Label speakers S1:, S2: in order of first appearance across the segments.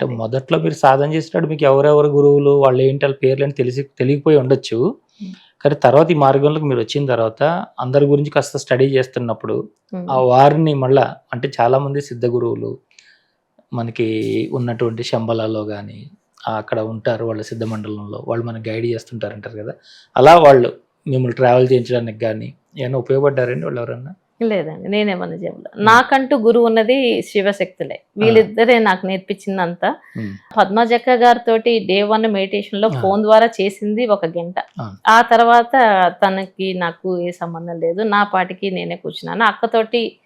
S1: అంటే మొదట్లో మీరు సాధన చేసినప్పుడు మీకు ఎవరెవరు గురువులు వాళ్ళు ఏంటి వాళ్ళ పేర్లు అని తెలిసి తెలియకపోయి ఉండొచ్చు. కానీ తర్వాత ఈ మార్గంలోకి మీరు వచ్చిన తర్వాత అందరి గురించి కాస్త స్టడీ చేస్తున్నప్పుడు. ఆ వారిని మళ్ళా అంటే చాలా మంది సిద్ధ గురువులు మనకి ఉన్నటువంటి శంబలాలో కానీ అక్కడ ఉంటారు వాళ్ళ సిద్ధ మండలంలో వాళ్ళు మనకి గైడ్ చేస్తుంటారు అంటారు కదా అలా వాళ్ళు మిమ్మల్ని ట్రావెల్ చేయించడానికి కానీ ఏమైనా ఉపయోగపడ్డారండి వాళ్ళు ఎవరన్నా
S2: లేదండి నేనేమన్నా చెప్పలే నాకంటూ గురువు ఉన్నది శివశక్తులే. వీళ్ళిద్దరే నాకు నేర్పించిందంతా. పద్మజక్క గారితో డే వన్
S1: మెడిటేషన్లో.
S2: ఫోన్ ద్వారా చేసింది ఒక గంట.
S1: ఆ.
S2: ఆ తర్వాత తనకి నాకు ఏ సంబంధం లేదు. నా పాటికి నేనే కూర్చున్నాను. అక్కతోటి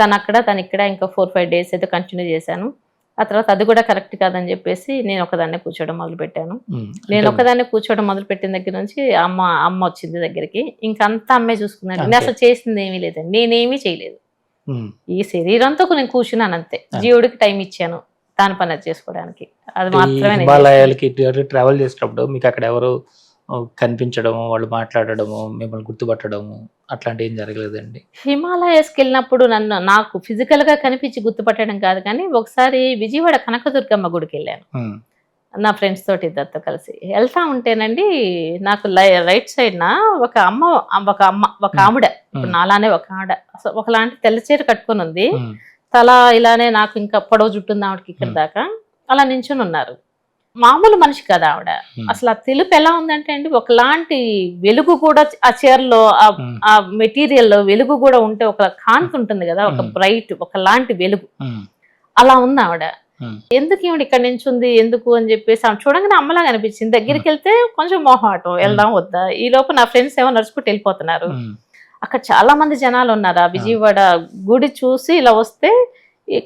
S2: తను అక్కడ తను ఇక్కడ ఇంకా ఫోర్ ఫైవ్ డేస్ అయితే కంటిన్యూ చేశాను. ఆ తర్వాత అది కూడా కరెక్ట్ కాదని చెప్పేసి నేను ఒకదాన్నే కూర్చోవడం మొదలు పెట్టాను
S1: ఉమ్,
S2: నేను ఒకదాన్ని కూర్చోవడం మొదలు పెట్టిన దగ్గర నుంచి అమ్మ అమ్మ వచ్చింది దగ్గరికి. ఇంకంతా అమ్మే చూసుకున్నాను. నేను. అసలు చేసింది ఏమీ లేదండి. నేనేమీ చేయలేదు. ఈ శరీరంతో నేను కూర్చున్నాను అంతే. జీవుడికి టైం ఇచ్చాను దాని పని అది చేసుకోవడానికి. అది మాత్రమే
S1: ట్రావెల్ చేసేటప్పుడు మీకు అక్కడ ఎవరు కనిపించడము వాళ్ళు మాట్లాడడము మిమ్మల్ని గుర్తుపట్టడము అట్లాంటి ఏం జరగలేదండి.
S2: హిమాలయస్కి వెళ్ళినప్పుడు నన్ను నాకు ఫిజికల్గా కనిపించి గుర్తుపట్టడం కాదు కానీ ఒకసారి విజయవాడ కనకదుర్గమ్మ గుడికి వెళ్ళాను నా ఫ్రెండ్స్ తోటి ఇద్దరితో కలిసి. వెళ్తా ఉంటేనండి నాకు రైట్ సైడ్ నా ఒక అమ్మ ఒక అమ్మ ఒక ఆవిడ. ఇప్పుడు నాలానే ఒక ఆవిడ. ఒకలాంటి తెల్ల చీర కట్టుకొని ఉంది. తల ఇలానే నాకు ఇంకా పొడవు జుట్టుంది ఆవిడకి ఇక్కడ. దాకా. అలా నించుని ఉన్నారు. మామూలు మనిషి కదా ఆవిడ.
S1: ఉమ్,
S2: అసలు ఆ తెలుపు ఎలా ఉందంటే అండి ఒకలాంటి వెలుగు కూడా ఆ చీరలో ఆ
S1: ఉమ్,
S2: ఆ మెటీరియల్లో వెలుగు కూడా ఉంటే ఒక కాంతి ఉంటుంది కదా ఒక
S1: Hmm.
S2: బ్రైట్ ఒకలాంటి వెలుగు. అలా ఉంది ఆవిడ. ఎందుకు ఈవిడ ఇక్కడ నుంచి ఉంది ఎందుకు అని చెప్పేసి ఆమె చూడంగానే అమ్మలాగా అనిపించింది. దగ్గరికి వెళ్తే కొంచెం మొహాటం వెళ్దాం వద్దా. ఈ లోపు నా ఫ్రెండ్స్ ఏమో నడుచుకుంటూ వెళ్ళిపోతున్నారు. అక్కడ చాలా మంది జనాలు ఉన్నారు. ఆ విజయవాడ గుడి చూసి ఇలా వస్తే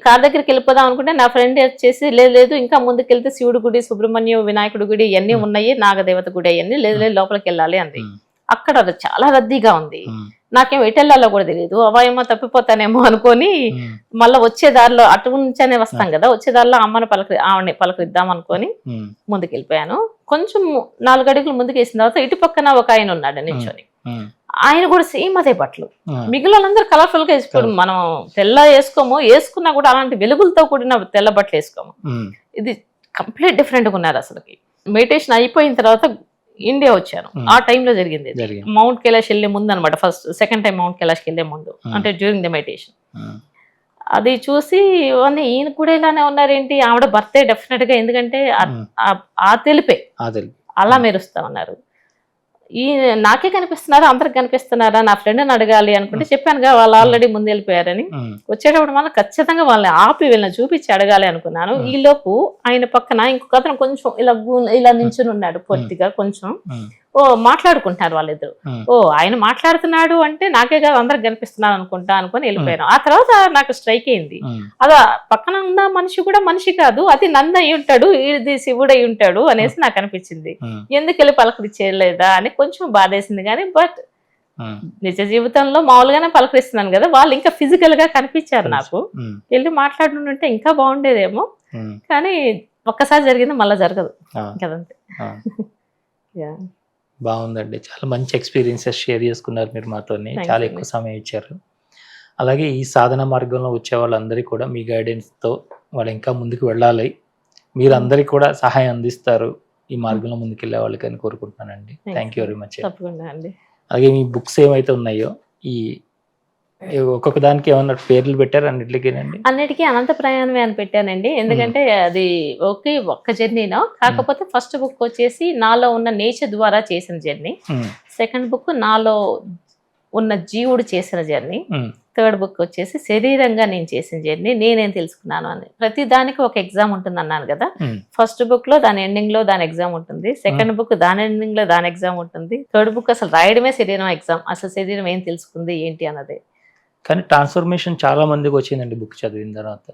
S2: కార్ దగ్గరికి వెళ్ళిపోదాం అనుకుంటే నా ఫ్రెండ్ వచ్చేసి లేదు లేదు ఇంకా ముందుకు వెళ్తే శివుడి గుడి సుబ్రహ్మణ్యం వినాయకుడి గుడి ఇవన్నీ. ఉన్నాయి నాగదేవత గుడి అవన్నీ లేదు లేదు లోపలికి వెళ్ళాలి అంది. అక్కడ చాలా రద్దీగా ఉంది. నాకేం ఎటు వెళ్ళాలో కూడా తెలియదు అవాయమో తప్పిపోతానేమో అనుకొని మళ్ళీ వచ్చే దారిలో అటు నుంచనే వస్తాం కదా వచ్చే దారిలో అమ్మని పలకరి ఆవిడని పలకరిద్దాం అనుకొని ముందుకు వెళ్ళిపోయాను కొంచెం నాలుగు అడుగులు ముందుకు వేసిన తర్వాత ఇటు పక్కన ఒక ఆయన ఉన్నాడు నిల్చొని.
S1: ఉమ్,
S2: ఆయన కూడా సేమ్ అదే బట్టలు. మిగిలిన వాళ్ళందరూ కలర్ఫుల్గా వేసుకోరు. మనం తెల్ల వేసుకోము వేసుకున్నా కూడా అలాంటి వెలుగులతో కూడిన తెల్ల బట్టలు వేసుకోము. ఇది కంప్లీట్ డిఫరెంట్గా ఉన్నారు అసలుకి. మెడిటేషన్ అయిపోయిన తర్వాత ఇండియా వచ్చాను. ఆ time లో జరిగింది మౌంట్ కైలాష్ వెళ్ళే ముందు అనమాట ఫస్ట్ సెకండ్ టైం మౌంట్ కైలాష్కి వెళ్ళే ముందు. అంటే డ్యూరింగ్ ద మెడిటేషన్ అది చూసి "ఓన్లీ ఈయన కూడా ఇలానే ఉన్నారేంటి? ఆవిడ బర్త్డే డెఫినెట్గా. ఎందుకంటే ఆ- తెలిపే. అలా మెరుస్తా ఉన్నారు. ఈ నాకే కనిపిస్తున్నారా అందరికి కనిపిస్తున్నారా? నా ఫ్రెండ్ని అడగాలి అనుకుంటే చెప్పానుగా వాళ్ళు ఆల్రెడీ ముందు వెళ్ళిపోయారని. వచ్చేటప్పుడు మాత్రం ఖచ్చితంగా వాళ్ళని ఆపి వీళ్ళని చూపించి అడగాలి అనుకున్నాను. ఈలోపు ఆయన పక్కన ఇంకొక అతను కొంచెం ఇలా ఇలా నించుని ఉన్నాడు పొట్టిగా కొంచెం. ఓ మాట్లాడుకుంటున్నారు వాళ్ళిద్దరు. ఓ ఆయన మాట్లాడుతున్నాడు అంటే నాకే కాదు అందరికి కనిపిస్తున్నాను అనుకుంటా అనుకుని వెళ్ళిపోయాను. ఆ తర్వాత నాకు స్ట్రైక్ అయింది. అదా పక్కన ఉన్న మనిషి కూడా మనిషి కాదు అది నంద అయి ఉంటాడు ఇది శివుడు అయి ఉంటాడు అనేసి నాకు అనిపించింది. ఎందుకు వెళ్ళి పలకరించేయలేదా అని కొంచెం బాధేసింది కానీ బట్ నిజ జీవితంలో మామూలుగానే పలకరిస్తున్నాను కదా వాళ్ళు ఇంకా ఫిజికల్గా కనిపించారు నాకు. వెళ్ళి మాట్లాడుతుంటే ఇంకా బాగుండేదేమో. కానీ ఒక్కసారి జరిగింది మళ్ళీ జరగదు. కదంతే
S1: ఆ. బాగుందండి. చాలా మంచి ఎక్స్పీరియన్సెస్ షేర్ చేసుకున్నారు మీరు మాతోని. చాలా. ఎక్కువ సమయం ఇచ్చారు. అలాగే ఈ సాధన మార్గంలో వచ్చే వాళ్ళందరికీ కూడా మీ గైడెన్స్తో వాళ్ళు ఇంకా ముందుకు వెళ్ళాలి. మీరందరికీ కూడా సహాయం అందిస్తారు. ఈ మార్గంలో ముందుకు వెళ్ళే వాళ్ళకి అని కోరుకుంటున్నానండి. థ్యాంక్ యూ వెరీ మచ్
S2: తప్పకుండా అండి.
S1: అలాగే మీ బుక్స్ ఏమైతే ఉన్నాయో ఈ ఒక్కొక్క దానికి ఏమన్నా పేర్లు పెట్టారు అన్నిటికీనండి?
S2: అన్నిటికీ అనంత ప్రయాణమే అని పెట్టానండి. ఎందుకంటే అది ఓకే ఒక్క జర్నీనో కాకపోతే ఫస్ట్ బుక్ వచ్చేసి నాలో ఉన్న నేచర్ ద్వారా చేసిన జర్నీ. సెకండ్ బుక్ నాలో ఉన్న జీవుడు చేసిన జర్నీ. థర్డ్ బుక్ వచ్చేసి శరీరంగా నేను చేసిన జర్నీ. నేనేం తెలుసుకున్నాను అని. ప్రతి దానికి ఒక ఎగ్జామ్ ఉంటుంది అన్నాను కదా ఫస్ట్ బుక్లో దాని ఎండింగ్లో దాని ఎగ్జామ్ ఉంటుంది. సెకండ్ బుక్ దాని ఎండింగ్లో దాని ఎగ్జామ్ ఉంటుంది. థర్డ్ బుక్ అసలు రాయడమే శరీరం ఎగ్జామ్. అసలు శరీరం ఏం తెలుసుకుంది ఏంటి అన్నది.
S1: కానీ ట్రాన్స్ఫర్మేషన్ చాలా మందికి వచ్చిందండి బుక్ చదివిన తర్వాత.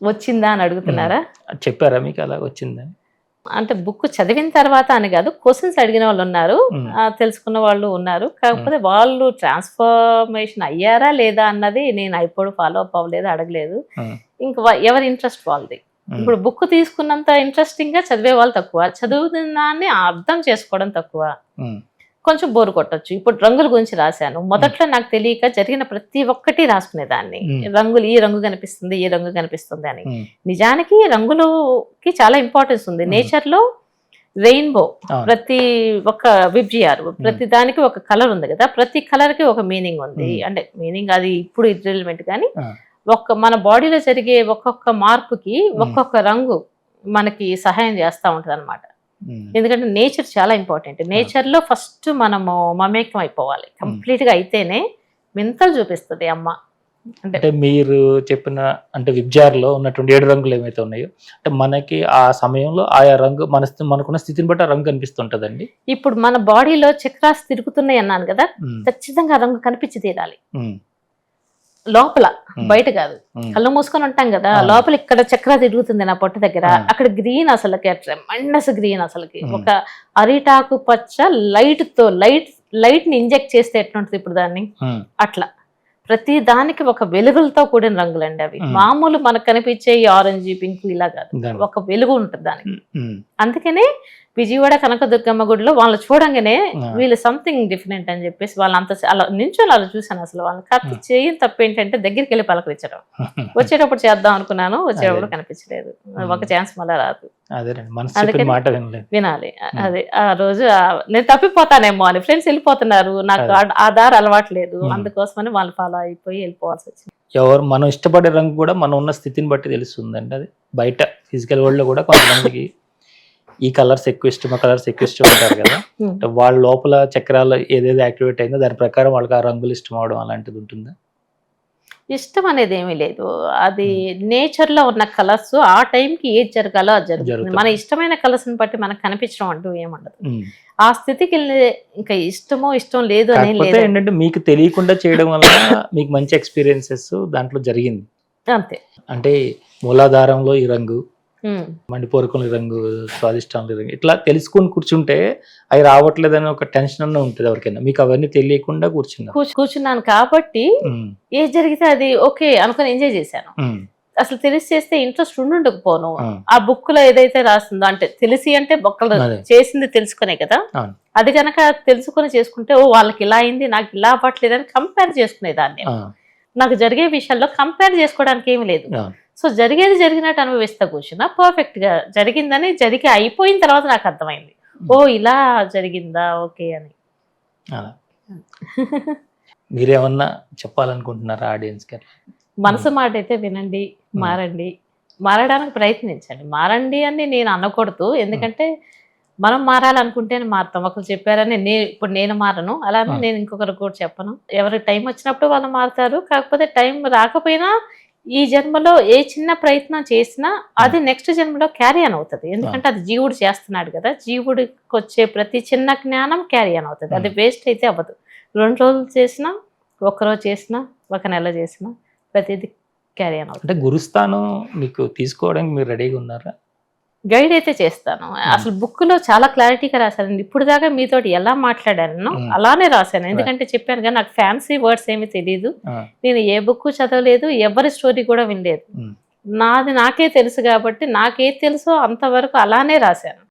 S2: వచ్చిందా అని అడుగుతున్నారా?
S1: చెప్పారా మీకు అలా వచ్చిందని?
S2: అంటే బుక్ చదివిన తర్వాత అని కాదు క్వశ్చన్స్ అడిగిన వాళ్ళు ఉన్నారు తెలుసుకున్న వాళ్ళు ఉన్నారు. కాకపోతే వాళ్ళు ట్రాన్స్ఫర్మేషన్ అయ్యారా లేదా అన్నది నేను ఇప్పుడు ఫాలో అప్ అవ్వలేదు అడగలేదు. ఇంకా ఎవరి ఇంట్రెస్ట్ వాళ్ళది. ఇప్పుడు బుక్ తీసుకున్నంత ఇంట్రెస్టింగ్గా చదివే వాళ్ళు తక్కువ చదువుతున్న అర్థం చేసుకోవడం తక్కువ. కొంచెం బోరు కొట్టొచ్చు. ఇప్పుడు రంగుల గురించి రాశాను. మొదట్లో నాకు తెలియక జరిగిన ప్రతి ఒక్కటి రాసుకునేదాన్ని. రంగులు ఈ రంగు కనిపిస్తుంది ఈ రంగు కనిపిస్తుంది అని. నిజానికి రంగులకి చాలా ఇంపార్టెన్స్ ఉంది.
S1: Hmm.
S2: నేచర్లో రెయిన్బో. ప్రతి ఒక్క విబ్జిఆర్ ప్రతి దానికి ఒక కలర్ ఉంది కదా. ప్రతి కలర్కి ఒక మీనింగ్ ఉంది. అంటే మీనింగ్ అది ఇప్పుడు ఇర్రెలివెంట్ కానీ. ఒక్క మన బాడీలో జరిగే ఒక్కొక్క మార్పుకి ఒక్కొక్క రంగు మనకి సహాయం చేస్తూ ఉంటది అనమాట ఎందుకంటే నేచర్ చాలా ఇంపార్టెంట్. నేచర్లో ఫస్ట్ మనము మమేకం అయిపోవాలి. కంప్లీట్గా అయితేనే వింతలు చూపిస్తుంది అమ్మ. అంటే
S1: మీరు చెప్పిన అంటే విబ్జార్లో ఉన్నటువంటి ఏడు రంగులు ఏమైతే ఉన్నాయో అంటే మనకి ఆ సమయంలో ఆయా రంగు మన మనకున్న స్థితిని బట్టి ఆ రంగు కనిపిస్తుంటదండి.
S2: ఇప్పుడు మన బాడీలో చక్రాస్ తిరుగుతున్నాయి అన్నాను కదా ఖచ్చితంగా రంగు కనిపించి తీరాలి. లోపల బయట కాదు. కళ్ళు మూసుకొని ఉంటాం కదా. లోపల ఇక్కడ చక్ర తిరుగుతుంది నా పొట్ట దగ్గర. అక్కడ గ్రీన్ అసలుకి ట్రెమండస్ గ్రీన్ అసలుకి. ఒక అరిటాకు పచ్చ లైట్తో లైట్ లైట్ని ఇంజెక్ట్ చేస్తే ఎట్లుంటది ఇప్పుడు దాన్ని? అట్లా. ప్రతి దానికి ఒక వెలుగులతో కూడిన రంగులండి అవి. మామూలు మనకు కనిపించే ఆరెంజ్ పింక్ ఇలా కాదు. ఒక వెలుగు ఉంటుంది దానికి. అందుకనే విజయవాడ కనకదుర్గమ్మ గుడిలో వాళ్ళు చూడంగానే. వీళ్ళు సంథింగ్ డిఫరెంట్ అని చెప్పేసి వాళ్ళు అంత అలా నించొని అలా చూసాను అసలు వాళ్ళని. కత్తి చేయని తప్పు ఏంటంటే దగ్గరికి వెళ్ళి పలకరించడం. వచ్చేటప్పుడు చేద్దాం అనుకున్నాను వచ్చేటప్పుడు కనిపించలేదు. ఒక ఛాన్స్ మళ్ళీ రాదు.
S1: అదేనండి మనసు చెప్పిన
S2: అందుకని-
S1: మాట వినలేదు
S2: వినాలి. అదే ఆ రోజు నేను తప్పిపోతానేమో అని ఫ్రెండ్స్ వెళ్ళిపోతున్నారు. నాకు ఆ- దారి అలవాట్లేదు
S1: Hmm.
S2: అందుకోసమని వాళ్ళు ఫాలో అయిపోయి వెళ్ళిపోవాల్సి వచ్చింది.
S1: ఎవరు మనం ఇష్టపడే రంగు కూడా మనం ఉన్న స్థితిని బట్టి తెలుస్తుందండి అది. బయట ఫిజికల్ వరల్డ్లో కూడా కొంతమందికి ఈ కలర్స్ ఎక్కువ ఇష్టం ఆ కలర్స్ ఎక్కువ ఇష్టం ఉంటారు కదా. అంటే వాళ్ళ లోపల చక్రాలు ఏదేదో యాక్టివేట్ అయిందో దాని ప్రకారం వాళ్ళకి ఆ రంగులు ఇష్టం అవడం అలాంటిది ఉంటుందా?
S2: ఇష్టం అనేది ఏమీ లేదు అది నేచర్లో ఉన్న కలర్స్ ఆ time కి ఏది జరగాలో అది జరుగుతుంది. మన ఇష్టమైన కలర్స్ని బట్టి మనకు కనిపించడం అంటూ ఏముండదు. ఆ స్థితికి వెళ్ళి ఇంకా ఇష్టమో ఇష్టం లేదు అని
S1: కాకపోతే
S2: లేదు
S1: ఏంటంటే మీకు తెలియకుండా చేయడం వల్ల మీకు మంచి ఎక్స్పీరియన్సెస్ దాంట్లో జరిగింది
S2: అంతే
S1: అంటే మూలాధారంలో ఈ రంగు. మండిపోరుకుని రంగు స్వాదిష్టాలు రంగు ఇట్లా తెలుసుకొని కూర్చుంటే అవి రావట్లేదని ఒక టెన్షన్ అన్న ఉంటుంది ఎవరికైనా. మీకు అవన్నీ తెలియకుండా కూర్చున్నారు
S2: కూర్చు- కూర్చున్నాను కాబట్టి ఏది జరిగితే అది ఓకే అనుకుని ఎంజాయ్ చేశాను. అసలు తెలిసి చేస్తే ఇంట్రెస్ట్ ఉండుండకపోను
S1: ఆ,
S2: ఆ బుక్లో ఏదైతే రాస్తుందో అంటే తెలిసి అంటే బొక్కలు. చేసింది తెలుసుకునే కదా. అది కనుక తెలుసుకుని చేసుకుంటే ఓ వాళ్ళకి ఇలా అయింది నాకు ఇలా అవ్వట్లేదు అని కంపేర్ చేసుకునేదాన్ని నాకు జరిగే విషయాల్లో కంపేర్ చేసుకోవడానికి ఏమీ లేదు. సో జరిగేది జరిగినట్టు అనుభవిస్తా కూర్చున్నా. పర్ఫెక్ట్గా జరిగిందని జరిగి అయిపోయిన తర్వాత నాకు అర్థమైంది. ఓ ఇలా జరిగిందా? ఓకే అని.
S1: మీరేమన్నా చెప్పాలనుకుంటున్నారా ఆడియన్స్కి?
S2: మనసు మాట అయితే వినండి మారండి. మారడానికి ప్రయత్నించండి. మారండి అని నేను అనకూడదు. ఎందుకంటే మనం మారాలనుకుంటేనే మారుతాం. ఒకరు చెప్పారని నేను ఇప్పుడు నేను మారను. అలానే. నేను ఇంకొకరు కూడా చెప్పను. ఎవరి టైం వచ్చినప్పుడు వాళ్ళు మారుతారు. కాకపోతే టైం రాకపోయినా ఈ జన్మలో ఏ చిన్న ప్రయత్నం చేసినా అది నెక్స్ట్ జన్మలో క్యారీ ఆన్ అవుతుంది. ఎందుకంటే అది జీవుడు చేస్తున్నాడు కదా. జీవుడికి వచ్చే ప్రతి చిన్న జ్ఞానం క్యారీ ఆన్ అవుతుంది. అది వేస్ట్ అయితే అవ్వదు. రెండు రోజులు చేసినా ఒక్కరోజు చేసినా ఒక నెల చేసినా ప్రతిదీ క్యారీ ఆన్ అవుతుంది.
S1: అంటే గురుస్థానం మీకు తీసుకోవడానికి మీరు రెడీగా ఉన్నారా?
S2: గైడ్ అయితే చేస్తాను. అసలు బుక్లో చాలా క్లారిటీగా రాశాను ఇప్పుడు దాకా మీతోటి ఎలా మాట్లాడాను. అలానే రాశాను. ఎందుకంటే చెప్పాను కదా నాకు ఫ్యాన్సీ వర్డ్స్ ఏమీ తెలియదు నేను ఏ బుక్ చదవలేదు ఎవరి స్టోరీ కూడా వినలేదు. నాది నాకే తెలుసు కాబట్టి నాకేది తెలుసో అంతవరకు అలానే రాశాను.